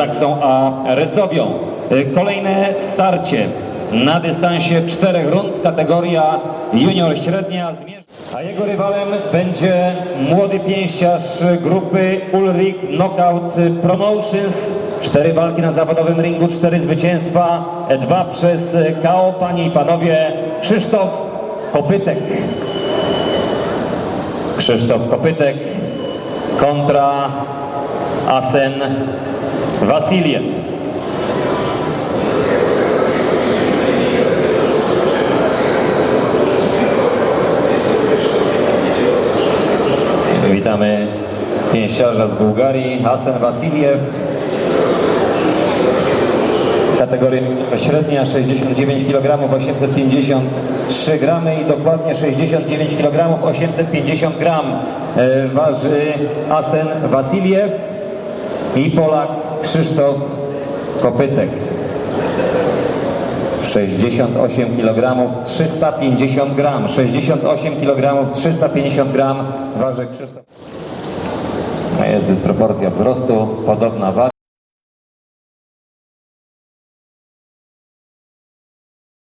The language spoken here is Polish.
Zaksą a Resowią. Y, Kolejne starcie na dystansie czterech rund, kategoria junior średnia. A jego rywalem będzie młody pięściarz grupy Ulrich Knockout Promotions. Cztery walki na zawodowym ringu, cztery zwycięstwa, dwa przez KO. Panie i panowie, Krzysztof Kopytek. Krzysztof Kopytek kontra Asen Witamy pięściarza z Bułgarii, Asen Wasiliew. Kategoria średnia 69 kg 853 gramy i dokładnie 69 kg 850 gram e, waży Asen Wasiliew i Polak Krzysztof Kopytek. 68 kg 350 gram. 68 kg 350 gram waży Krzysztof. Jest dysproporcja wzrostu, podobna waga.